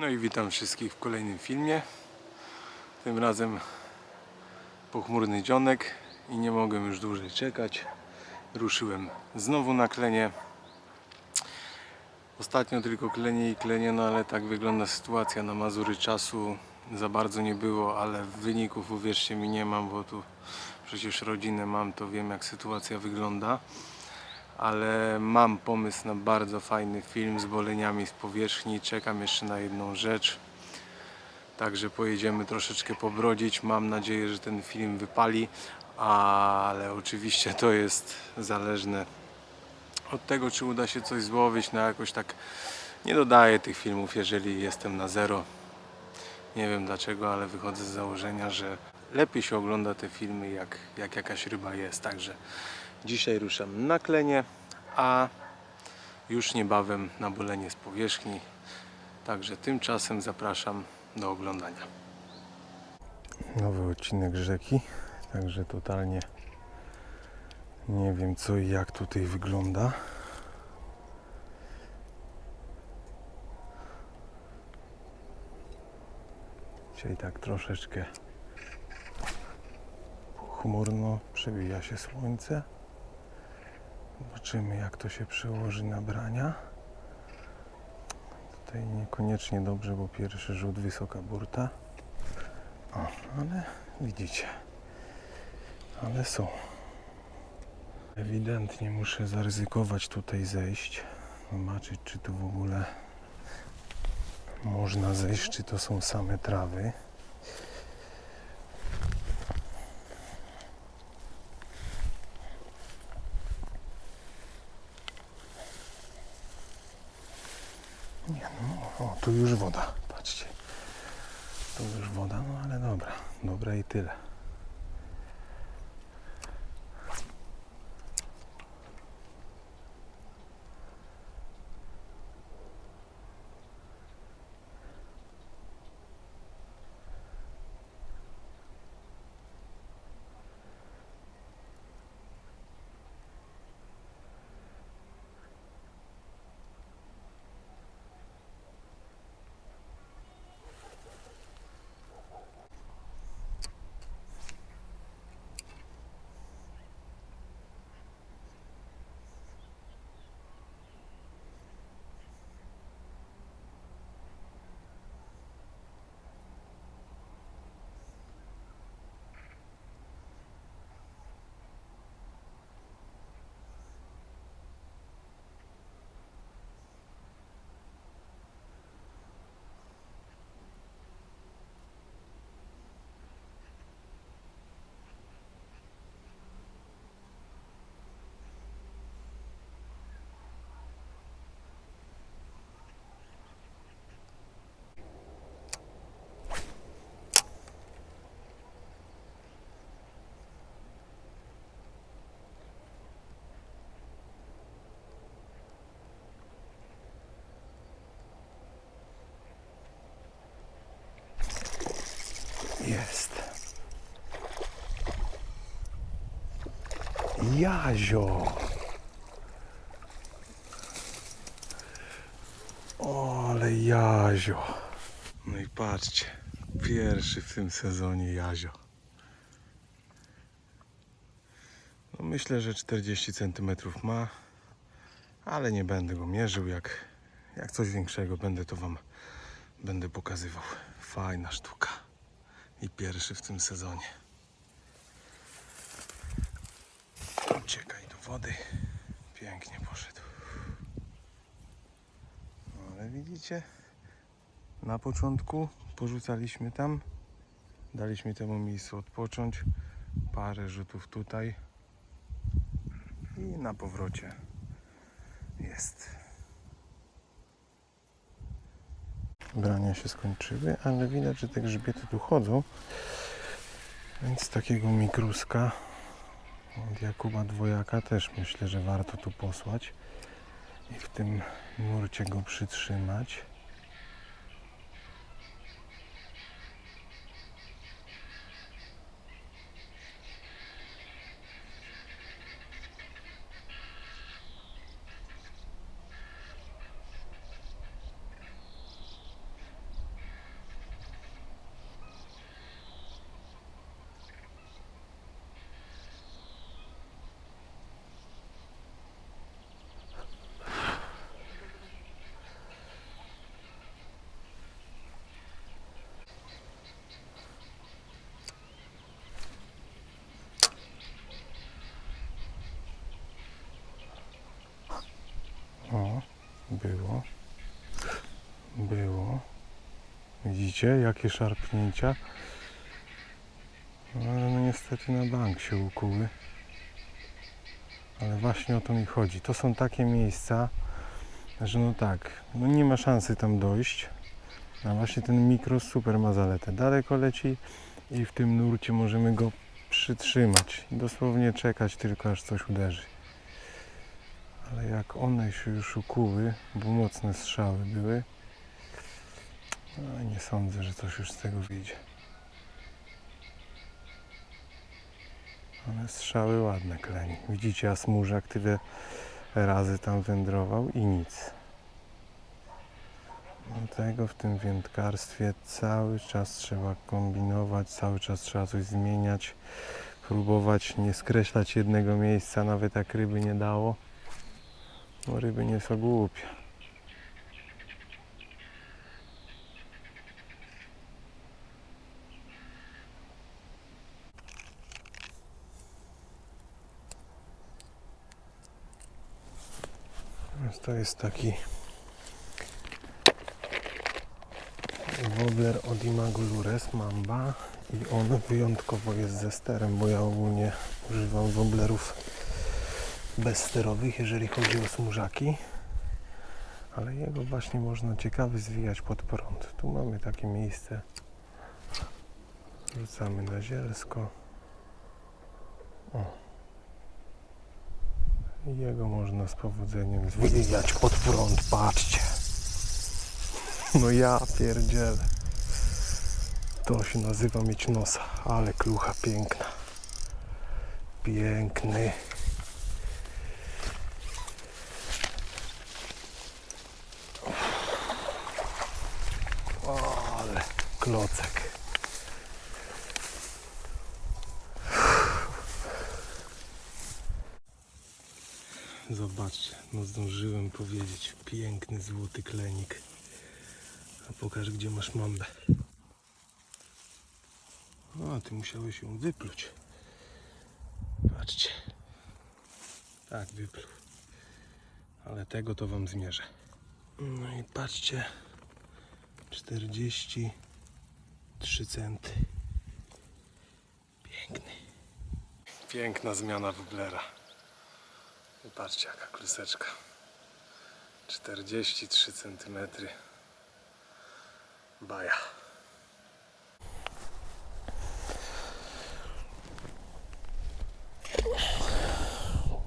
No i witam wszystkich w kolejnym filmie. Tym razem pochmurny dzionek i nie mogłem już dłużej czekać. Ruszyłem znowu na klenie. Ostatnio tylko klenie i klenie, no ale tak wygląda sytuacja na Mazury czasu. Za bardzo nie było, ale wyników uwierzcie mi nie mam, bo tu przecież rodzinę mam, to wiem jak sytuacja wygląda. Ale mam pomysł na bardzo fajny film z boleniami z powierzchni. Czekam jeszcze na jedną rzecz. Także pojedziemy troszeczkę pobrodzić. Mam nadzieję, że ten film wypali, ale oczywiście to jest zależne od tego, czy uda się coś złowić. No jakoś tak nie dodaję tych filmów, jeżeli jestem na zero. Nie wiem dlaczego, ale wychodzę z założenia, że lepiej się ogląda te filmy, jak, jak jakaś ryba jest. Także dzisiaj ruszam na klenie, a już niebawem na bolenie z powierzchni. Także tymczasem zapraszam do oglądania. Nowy odcinek rzeki, także totalnie nie wiem co i jak tutaj wygląda. Dzisiaj tak troszeczkę chmurno, przebija się słońce. Zobaczymy jak to się przełoży na brania. Tutaj niekoniecznie dobrze, bo pierwszy rzut wysoka burta. O, ale widzicie. Ale są. Ewidentnie muszę zaryzykować tutaj zejść. Zobaczyć czy tu w ogóle można zejść, czy to są same trawy. Nie no, o, tu już woda, patrzcie. Tu już woda, no ale dobra, dobra i tyle. Jest. Jazio. O, ale jazio. No i patrzcie, pierwszy w tym sezonie jazio. No myślę, że 40 cm ma, ale nie będę go mierzył. Jak, jak coś większego będę to Wam będę pokazywał. Fajna sztuka i pierwszy w tym sezonie. Uciekaj do wody. Pięknie poszedł. No, ale widzicie, na początku porzucaliśmy tam, daliśmy temu miejscu odpocząć, parę rzutów tutaj i na powrocie jest. Brania się skończyły, ale widać, że te grzbiety tu chodzą. Więc takiego mikruska od Jakuba Dwojaka też myślę, że warto tu posłać i w tym nurcie go przytrzymać. Było. Było. Jakie szarpnięcia? No, ale no niestety na bank się ukuły. Ale właśnie o to mi chodzi. To są takie miejsca, że no tak, no nie ma szansy tam dojść. A właśnie ten mikro super ma zaletę. Daleko leci i w tym nurcie możemy go przytrzymać. Dosłownie czekać tylko aż coś uderzy. Ale jak one się już ukuły, bo mocne strzały były, no nie sądzę, że coś już z tego wyjdzie. Ale strzały ładne kleni. Widzicie, a smużak tyle razy tam wędrował i nic. Dlatego w tym wędkarstwie cały czas trzeba kombinować, cały czas trzeba coś zmieniać, próbować nie skreślać jednego miejsca, nawet jak ryby nie dało. Bo ryby nie są głupie. Więc To jest taki Wobbler od Imago Lures Mamba i on wyjątkowo jest ze sterem, bo ja ogólnie używam wobblerów bezsterowych, jeżeli chodzi o smużaki. Ale jego właśnie można ciekawy zwijać pod prąd. Tu mamy takie miejsce. Rzucamy na zielsko. O. I jego można z powodzeniem zwijać pod prąd, patrzcie. No ja pierdzielę. To się nazywa mieć nosa, ale klucha piękna. Piękny. Ale klocek. Zobaczcie, no zdążyłem powiedzieć. Piękny złoty klenik. A pokaż gdzie masz mambę. O, ty musiałeś ją wypluć. Patrzcie. Tak, wypluł. Ale tego to wam zmierzę. No i patrzcie. 43 centy. Piękny. Piękna zmiana Woblera. Patrzcie jaka kluseczka. 43 centymetry. Baja.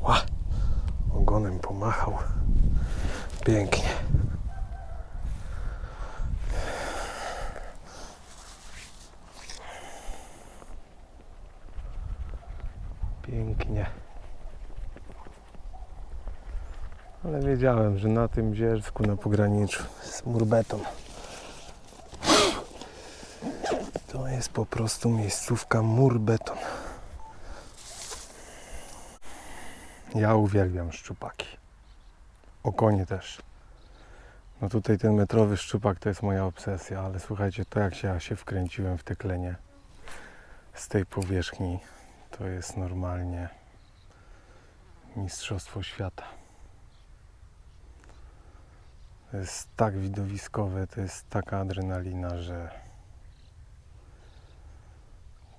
Ła, ogonem pomachał. Pięknie. Ale wiedziałem, że na tym dziersku na pograniczu jest murbeton. To jest po prostu miejscówka murbeton. Ja uwielbiam szczupaki. Okonie też. No tutaj ten metrowy szczupak to jest moja obsesja, ale słuchajcie, to jak się ja się wkręciłem w te klenie z tej powierzchni, to jest normalnie mistrzostwo świata. To jest tak widowiskowe, to jest taka adrenalina, że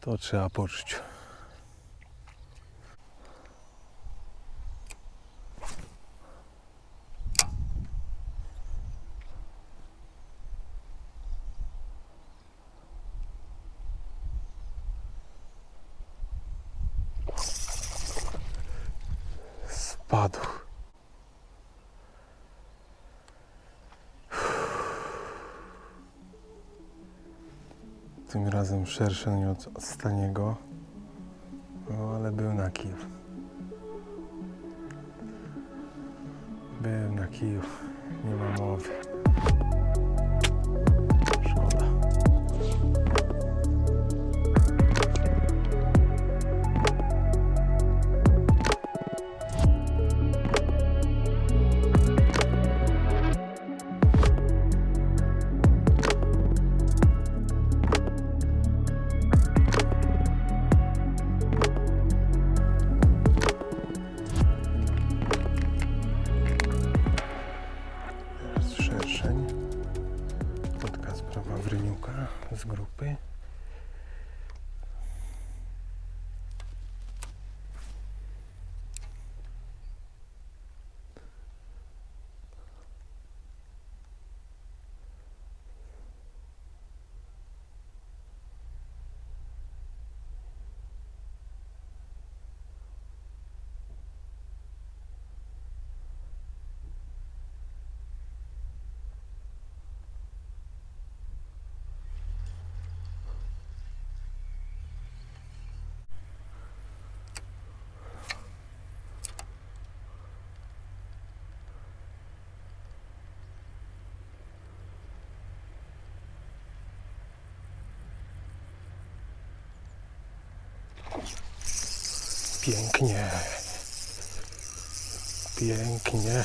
to trzeba poczuć. Tym razem szerszy od ostatniego, no, ale był na kiju. Był na kiju, nie ma mowy. Pięknie. Pięknie.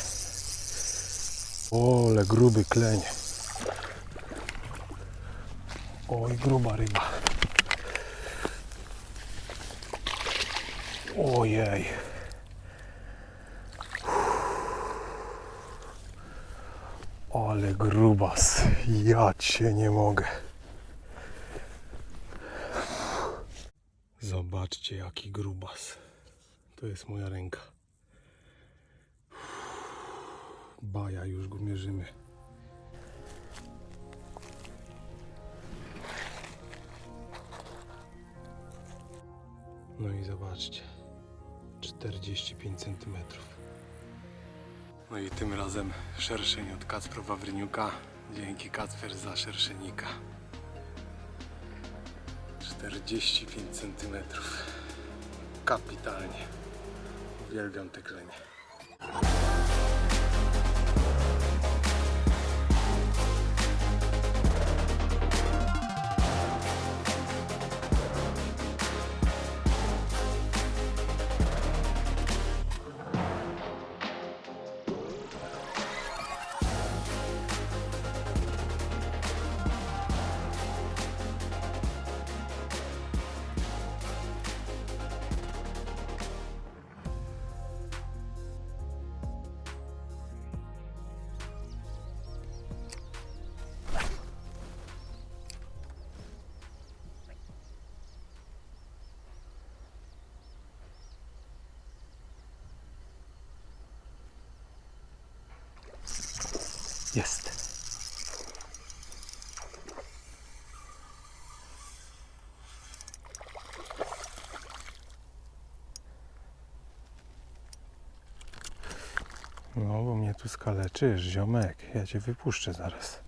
Ole, gruby kleń. Oj, gruba ryba. Ojej. Ale grubas. Ja cię nie mogę. Zobaczcie jaki grubas. To jest moja ręka. Baja, już go mierzymy. No i zobaczcie. 45 cm. No i tym razem szerszeń od Kacpra Wawryniuka. Dzięki Kacper za szerszenika. 45 cm. Kapitalnie. Uwielbiam te klenie. Jest. No, bo mnie tu skaleczysz, ziomek. Ja cię wypuszczę zaraz.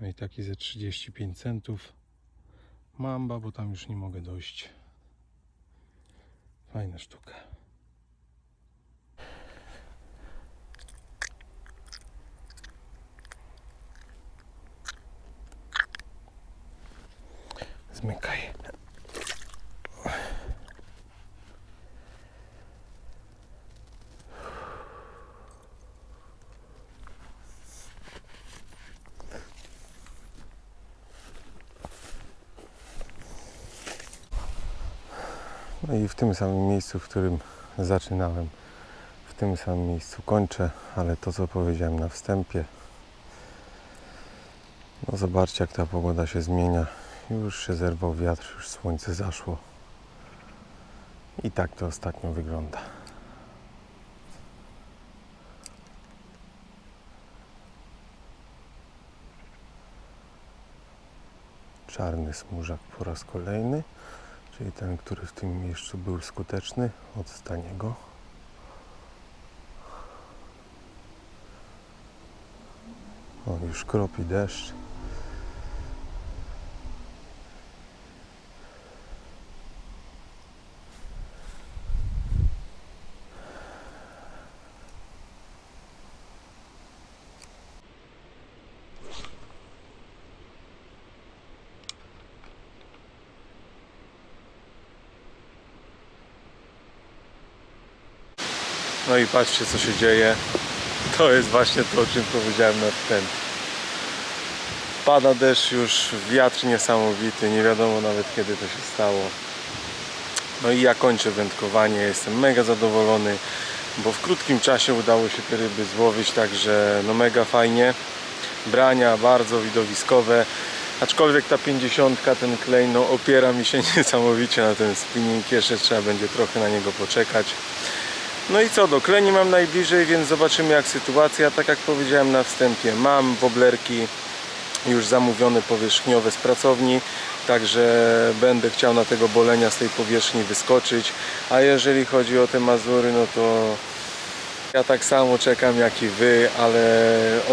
No i taki ze 35 centów. Mamba, bo tam już nie mogę dojść. Fajna sztuka. No i w tym samym miejscu, w którym zaczynałem, w tym samym miejscu kończę, ale to co powiedziałem na wstępie, no zobaczcie jak ta pogoda się zmienia. Już się zerwał wiatr, już słońce zaszło. I tak to ostatnio wygląda. Czarny smużak po raz kolejny, czyli ten, który w tym miejscu był skuteczny. Odstanie go. O, już kropi deszcz. No i patrzcie co się dzieje. To jest właśnie to, o czym powiedziałem na wstępie. Pada deszcz już, wiatr niesamowity, nie wiadomo nawet kiedy to się stało. No i ja kończę wędkowanie, jestem mega zadowolony, bo w krótkim czasie udało się te ryby złowić, także no mega fajnie. Brania bardzo widowiskowe, aczkolwiek ta 50, ten klej, no opiera mi się niesamowicie na ten spinning, jeszcze trzeba będzie trochę na niego poczekać. No i co, do kleni mam najbliżej, więc zobaczymy jak sytuacja. Tak jak powiedziałem na wstępie, mam woblerki już zamówione powierzchniowe z pracowni, także będę chciał na tego bolenia z tej powierzchni wyskoczyć. A jeżeli chodzi o te Mazury, no to ja tak samo czekam jak i Wy, ale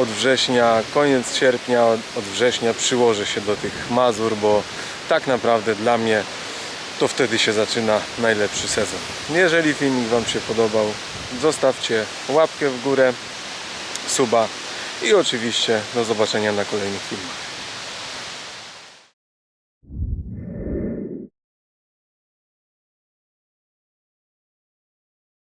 od września, koniec sierpnia, od września przyłożę się do tych Mazur, bo tak naprawdę dla mnie to wtedy się zaczyna najlepszy sezon. Jeżeli filmik Wam się podobał, zostawcie łapkę w górę, suba i oczywiście do zobaczenia na kolejnych filmach.